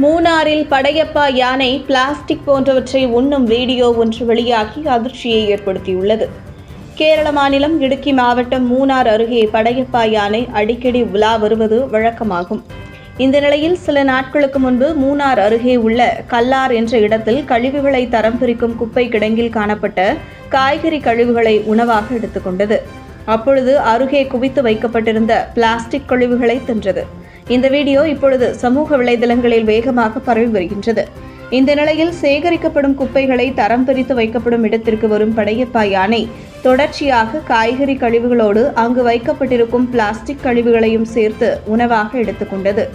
மூணாறில் படையப்பா யானை பிளாஸ்டிக் போன்றவற்றை உண்ணும் வீடியோ ஒன்று வெளியாகி அதிர்ச்சியை ஏற்படுத்தியுள்ளது. கேரள மாநிலம் இடுக்கி மாவட்டம் மூணார் அருகே படையப்பா யானை அடிக்கடி உலா வருவது வழக்கமாகும். இந்த நிலையில் சில நாட்களுக்கு முன்பு மூணார் அருகே உள்ள கல்லார் என்ற இடத்தில் கழிவுகளை தரம் பிரிக்கும் குப்பை கிடங்கில் காணப்பட்ட காய்கறி கழிவுகளை உணவாக எடுத்துக்கொண்டது அப்பொழுது அருகே குவித்து வைக்கப்பட்டிருந்த பிளாஸ்டிக் கழிவுகளை தின்றது. இந்த வீடியோ இப்பொழுது சமூக வலைதளங்களில் வேகமாக பரவி வருகின்றது. இந்த நிலையில் சேகரிக்கப்படும் குப்பைகளை தரம் பிரித்து வைக்கப்படும் இடத்திற்கு வரும் படையப்பா யானை தொடர்ச்சியாக காய்கறி கழிவுகளோடு அங்கு வைக்கப்பட்டிருக்கும் பிளாஸ்டிக் கழிவுகளையும் சேர்த்து உணவாக எடுத்துக்கொண்டது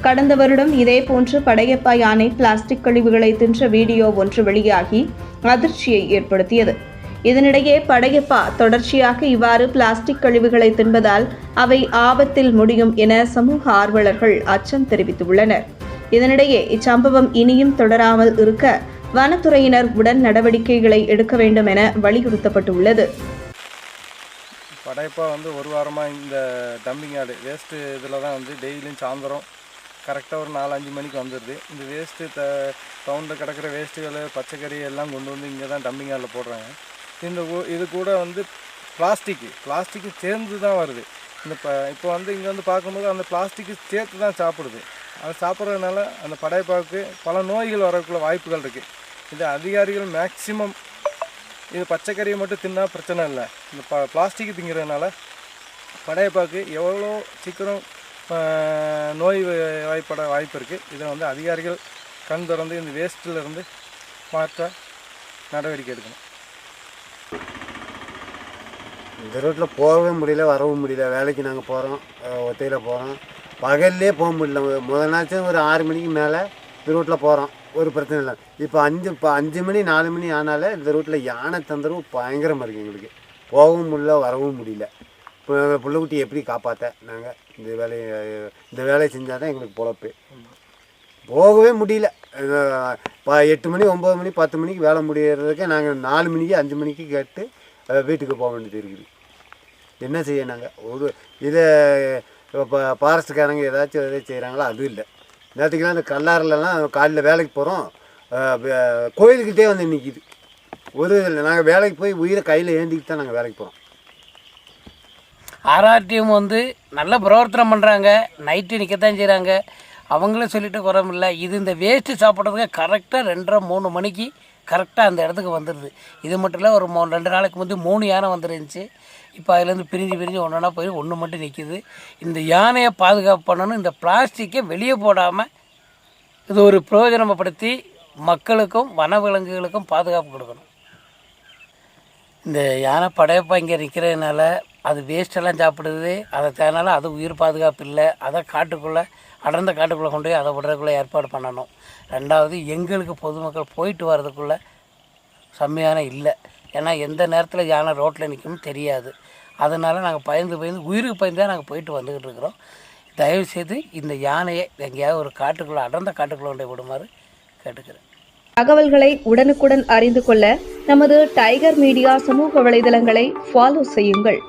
கடந்த வருடம் இதேபோன்று படையப்பா யானை பிளாஸ்டிக் கழிவுகளை தின்ற வீடியோ ஒன்று வெளியாகி அதிர்ச்சியை ஏற்படுத்தியது. இதனிடையே படையப்பா தொடர்ச்சியாக இவ்வாறு பிளாஸ்டிக் கழிவுகளை தின்பதால் அவை ஆபத்தில் முடியும் என சமூக ஆர்வலர்கள் அச்சம் தெரிவித்துள்ளனர். இதனிடையே இச்சம்பவம் இனியும் தொடராமல் இருக்க வனத்துறையினர் உடன் நடவடிக்கைகளை எடுக்க வேண்டும் என வலியுறுத்தப்பட்டுள்ளது. படையப்பா வந்து ஒரு வாரமாக இந்த டம்பிங் ஆடு வேஸ்ட்டு இதில் தான் வந்து டெய்லியும் சாயந்தரம் கரெக்டாக ஒரு நாலு அஞ்சு மணிக்கு வந்துடுது இந்த வேஸ்ட்டு த டவுனில் கிடக்கிற வேஸ்ட்டுகள் பச்சைக்கறி எல்லாம் கொண்டு வந்து இங்கே தான் டம்பிங் ஆடில் போடுறாங்க. இந்த ஊ- இது கூட வந்து பிளாஸ்டிக்கு பிளாஸ்டிக்கு சேர்ந்து தான் வருது. இந்த ப இப்போ வந்து இங்கே வந்து பார்க்கும்போது அந்த பிளாஸ்டிக்கு சேர்த்து தான் சாப்பிடுது. அது சாப்பிட்றதுனால அந்த படைப்பாவுக்கு பல நோய்கள் வரக்குள்ள வாய்ப்புகள் இருக்குது இது அதிகாரிகள் மேக்சிமம் இது பச்சைக்கறியை மட்டும் தின்னா பிரச்சனை இல்லை. இந்த ப பிளாஸ்டிக் திங்கிறதுனால படையப்பாக்கு எவ்வளோ சீக்கிரம் நோய் வாய்ப்பட வாய்ப்பு இருக்குது இதை வந்து அதிகாரிகள் கண் திறந்து இந்த வேஸ்ட்டில் இருந்து மாற்ற நடவடிக்கை எடுக்கணும். இந்த ரோட்டில் போகவே முடியல வரவும் முடியல. வேலைக்கு நாங்கள் போகிறோம் ஒத்தையில் போகிறோம் பகல்லே போக முடியல. முதல் நாச்சும் ஒரு ஆறு மணிக்கு மேலே இந்த ரோட்டில் போகிறோம் ஒரு பிரச்சனை இல்லை. இப்போ அஞ்சு இப்போ அஞ்சு மணி நாலு மணி ஆனாலே இந்த ரோட்டில் யானை தந்தரவு பயங்கரமாக இருக்குது எங்களுக்கு. போகவும் முடியல வரவும் முடியல. இப்போ பிள்ளைக்குட்டி எப்படி காப்பாற்ற நாங்கள் இந்த வேலையை இந்த வேலையை செஞ்சால் தான் எங்களுக்கு பொழப்பு. போகவே முடியல. எட்டு மணி ஒம்பது மணி பத்து மணிக்கு வேலை முடியறதுக்கு நாங்கள் நாலு மணிக்கு அஞ்சு மணிக்கு கேட்டு வீட்டுக்கு போக வேண்டியது இருக்குது. என்ன செய்ய நாங்கள் ஒரு இதை இப்போ ஃபாரஸ்ட்டுக்காரங்க ஏதாச்சும் எதாவது செய்கிறாங்களோ அதுவும் இல்லை. நேற்றுக்கெல்லாம் இந்த கல்லாறுலலாம் காலையில் வேலைக்கு போகிறோம் கோயிலுக்கிட்டே வந்து நிற்கிது ஒரு இல்லை. நாங்கள் வேலைக்கு போய் உயிரை கையில் ஏந்திக்கிட்டு தான் நாங்கள் வேலைக்கு போகிறோம் ஆர்ஆர்டிஎம் வந்து நல்ல பிரவர்த்தனம் பண்ணுறாங்க நைட்டு நிற்கத்தான் செய்கிறாங்க அவங்களும் சொல்லிட்டு குறமில்ல இது இந்த வேஸ்ட்டு சாப்பிட்றதுக்கு கரெக்டாக ரெண்டரை மூணு மணிக்கு கரெக்டாக அந்த இடத்துக்கு வந்துடுது இது மட்டும் இல்லை ஒரு மூ ரெண்டு நாளைக்கு முந்தி மூணு யானை வந்துருந்துச்சு. இப்போ அதுலேருந்து பிரிஞ்சு பிரிஞ்சு ஒன்றா போய் ஒன்று மட்டும் நிற்கிது இந்த யானையை பாதுகாப்பு பண்ணணும் இந்த பிளாஸ்டிக்கை வெளியே போடாமல் இது ஒரு பிரயோஜனப்படுத்தி மக்களுக்கும் வனவிலங்குகளுக்கும் பாதுகாப்பு கொடுக்கணும். இந்த யானை படையப்பா இங்கே நிற்கிறதுனால அது வேஸ்டெல்லாம் சாப்பிடுது அதை அதனால் அது உயிர் பாதுகாப்பு இல்லை. அதை காட்டுக்குள்ளே அடர்ந்த காட்டுக்குள்ளே கொண்டு போய் அதை விடுறதுக்குள்ளே ஏற்பாடு பண்ணணும். ரெண்டாவது எங்களுக்கு பொதுமக்கள் போயிட்டு வர்றதுக்குள்ளே செம்மையான இல்லை. ஏன்னா எந்த நேரத்தில் யானை ரோட்டில் நிற்கும்னு தெரியாது. அதனால் நாங்கள் பயந்து பயந்து உயிருக்கு பயந்து தான் நாங்கள் போயிட்டு வந்துக்கிட்டு இருக்கிறோம். செய்து இந்த யானையை எங்கேயாவது ஒரு காட்டுக்குள்ளே அடர்ந்த காட்டுக்குள்ளே கொண்டு விடுமாறு கேட்டுக்கிறேன். தகவல்களை உடனுக்குடன் அறிந்து கொள்ள நமது டைகர் மீடியா சமூக வலைதளங்களை ஃபாலோ செய்யுங்கள்.